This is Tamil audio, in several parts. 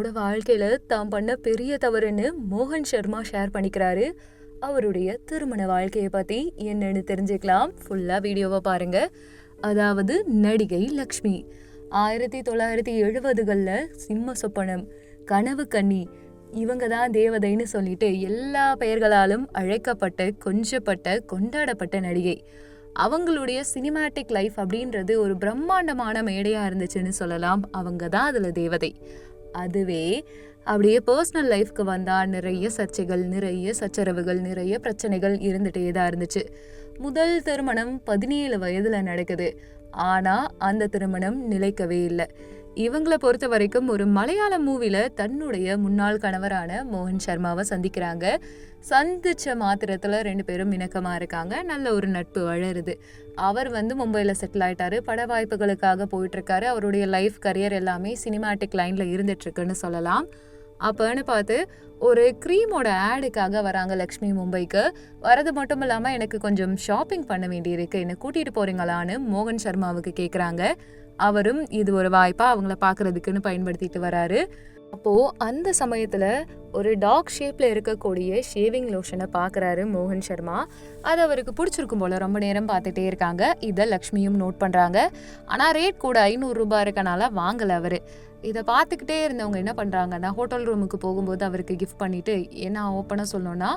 தன்னோட வாழ்க்கையில தான் பண்ண பெரிய தவறுன்னு மோகன் சர்மா ஷேர் பண்ணிக்கிறாரு. அவருடைய திருமண வாழ்க்கையை பற்றி என்னன்னு தெரிஞ்சுக்கலாம். ஃபுல்லாக வீடியோவை பாருங்க. அதாவது நடிகை லக்ஷ்மி. ஆயிரத்தி தொள்ளாயிரத்தி எழுபதுகளில் சிம்ம சொப்பனம் கனவு கன்னி இவங்க தான் தேவதைன்னு சொல்லிட்டு எல்லா பெயர்களாலும் அழைக்கப்பட்ட கொஞ்சப்பட்ட கொண்டாடப்பட்ட நடிகை. அவங்களுடைய சினிமாட்டிக் லைஃப் அப்படின்றது ஒரு பிரம்மாண்டமான மேடையாக இருந்துச்சுன்னு சொல்லலாம். அவங்க தான் அதில் தேவதை. அதுவே அப்படியே பர்சனல் லைஃப்க்கு வந்தால் நிறைய சர்ச்சைகள் நிறைய சச்சரவுகள் நிறைய பிரச்சனைகள் இருந்துகிட்டே தான் இருந்துச்சு. முதல் திருமணம் பதினேழு வயதில் நடக்குது. ஆனால் அந்த திருமணம் நிலைக்கவே இல்லை. இவங்கள பொறுத்த வரைக்கும் ஒரு மலையாள மூவில தன்னுடைய முன்னாள் கணவரான மோகன் சர்மாவை சந்திக்கிறாங்க. சந்திச்ச மாத்திரத்துல ரெண்டு பேரும் இணக்கமா இருக்காங்க. நல்ல ஒரு நட்பு வளருது. அவர் வந்து மும்பையில் செட்டில் ஆயிட்டாரு. பட வாய்ப்புகளுக்காக போயிட்டு இருக்காரு அவருடைய லைஃப் கரியர் எல்லாமே சினிமாட்டிக் லைன்ல இருந்துட்டு இருக்குன்னு சொல்லலாம். அப்போன்னு பார்த்து ஒரு க்ரீமோட ஆடுக்காக வராங்க லக்ஷ்மி மும்பைக்கு. வரது மட்டும் இல்லாமல் எனக்கு கொஞ்சம் ஷாப்பிங் பண்ண வேண்டியிருக்கு. என்னை கூட்டிகிட்டு போகிறீங்களான்னு மோகன் சர்மாவுக்கு கேட்குறாங்க அவரும் இது ஒரு வாய்ப்பாக அவங்கள பார்க்குறதுக்குன்னு பயன்படுத்திட்டு வராரு. அப்போது அந்த சமயத்தில் ஒரு டாக் ஷேப்பில் இருக்கக்கூடிய ஷேவிங் லோஷனை பார்க்குறாரு மோகன் சர்மா. அது அவருக்கு பிடிச்சிருக்கும் போல் ரொம்ப நேரம் பார்த்துட்டே இருக்காங்க. இதை லக்ஷ்மியும் நோட் பண்ணுறாங்க ஆனால் ரேட் கூட ஐநூறுரூபா இருக்கனால வாங்கலை அவர். இதை பார்த்துக்கிட்டே இருந்தவங்க என்ன பண்ணுறாங்கன்னா ஹோட்டல் ரூமுக்கு போகும்போது அவருக்கு கிஃப்ட் பண்ணிவிட்டு என்ன ஓப்பனாக சொல்லணும்னா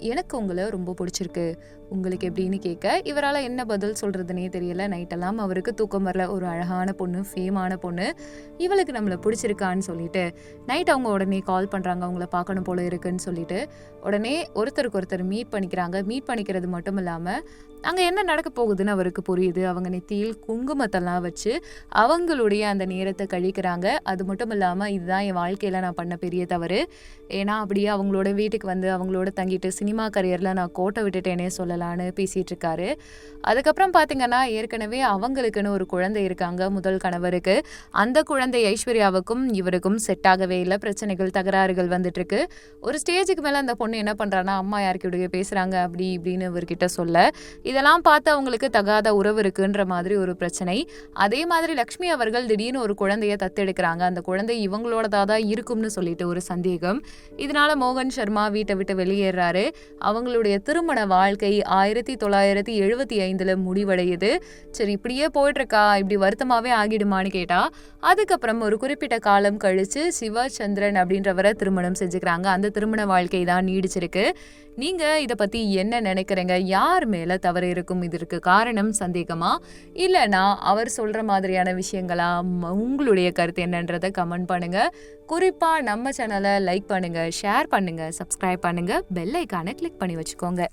எனக்கு உங்களை ரொம்ப பிடிச்சிருக்கு. உங்களுக்கு எப்படின்னு கேட்க இவரால் என்ன பதில் சொல்கிறதுனே தெரியல. நைட்டெல்லாம் அவருக்கு தூக்கம் வரல. ஒரு அழகான பொண்ணு ஃபேமான பொண்ணு. இவளுக்கு நம்மளை பிடிச்சிருக்கான்னு சொல்லிட்டு நைட் அவங்க உடனே கால் பண்ணுறாங்க அவங்கள பார்க்கணும் போல இருக்குன்னு சொல்லிட்டு உடனே ஒருத்தருக்கு ஒருத்தர் மீட் பண்ணிக்கிறாங்க. மீட் பண்ணிக்கிறது மட்டும் இல்லாமல் அங்கே என்ன நடக்க போகுதுன்னு அவருக்கு புரியுது. அவங்க நெத்தியில் குங்குமத்தெல்லாம் வச்சு அவங்களுடைய அந்த நேரத்தை கழிக்கிறாங்க. அது மட்டும் இல்லாமல் இதுதான் என் வாழ்க்கையில் நான் பண்ண பெரிய தவறு. ஏன்னா அப்படியே அவங்களோட வீட்டுக்கு வந்து அவங்களோட தங்கிட்டு சினிமா கரியரில் நான் கோட்டை விட்டுட்டேனே சொல்லலான்னு பேசிகிட்டு இருக்காரு. அதுக்கப்புறம் பார்த்தீங்கன்னா ஏற்கனவே அவங்களுக்குன்னு ஒரு குழந்தை இருக்காங்க முதல் கணவருக்கு. அந்த குழந்தை ஐஸ்வர்யாவுக்கும் இவருக்கும் செட் ஆகவே இல்லை. பிரச்சனைகள் தகராறுகள் வந்துட்டுருக்கு ஒரு ஸ்டேஜுக்கு மேலே அந்த பொண்ணு என்ன பண்ணுறான்னா அம்மா யாருக்கிடைய பேசுகிறாங்க அப்படி இப்படின்னு இவர்கிட்ட சொல்ல. இதெல்லாம் பார்த்து அவங்களுக்கு தகாத உறவு இருக்குன்ற மாதிரி ஒரு பிரச்சனை. அதே மாதிரி லக்ஷ்மி அவர்கள் திடீர்னு ஒரு குழந்தைய தத்தெடுக்கிறாங்க. அந்த குழந்தை இவங்களோடதாக தான் இருக்கும்னு சொல்லிட்டு ஒரு சந்தேகம். இதனால மோகன் சர்மா வீட்டை விட்டு வெளியேறாரு. அவங்களுடைய திருமண வாழ்க்கை ஆயிரத்தி தொள்ளாயிரத்தி எழுபத்தி ஐந்துல முடிவடையுது. சரி இப்படியே போயிட்டு இருக்கா இப்படி வருத்தமாவே ஆகிடுமான்னு கேட்டா அதுக்கப்புறம் ஒரு குறிப்பிட்ட காலம் கழிச்சு சிவச்சந்திரன் அப்படின்றவரை திருமணம் செஞ்சுக்கிறாங்க. அந்த திருமண வாழ்க்கை தான் நீடிச்சிருக்கு. நீங்க இதை பத்தி என்ன நினைக்கிறீங்க? யார் மேல தவறு இருக்கும் இதற்கு காரணம் சந்தேகமா? இல்லைனா அவர் சொல்கிற மாதிரியான விஷயங்களா? உங்களுடைய கருத்து என்னன்றதை கமெண்ட் பண்ணுங்கள் குறிப்பாக நம்ம சேனலை லைக் பண்ணுங்கள் ஷேர் பண்ணுங்கள் சப்ஸ்கிரைப் பண்ணுங்கள் பெல் ஐக்கானை கிளிக் பண்ணி வச்சுக்கோங்க.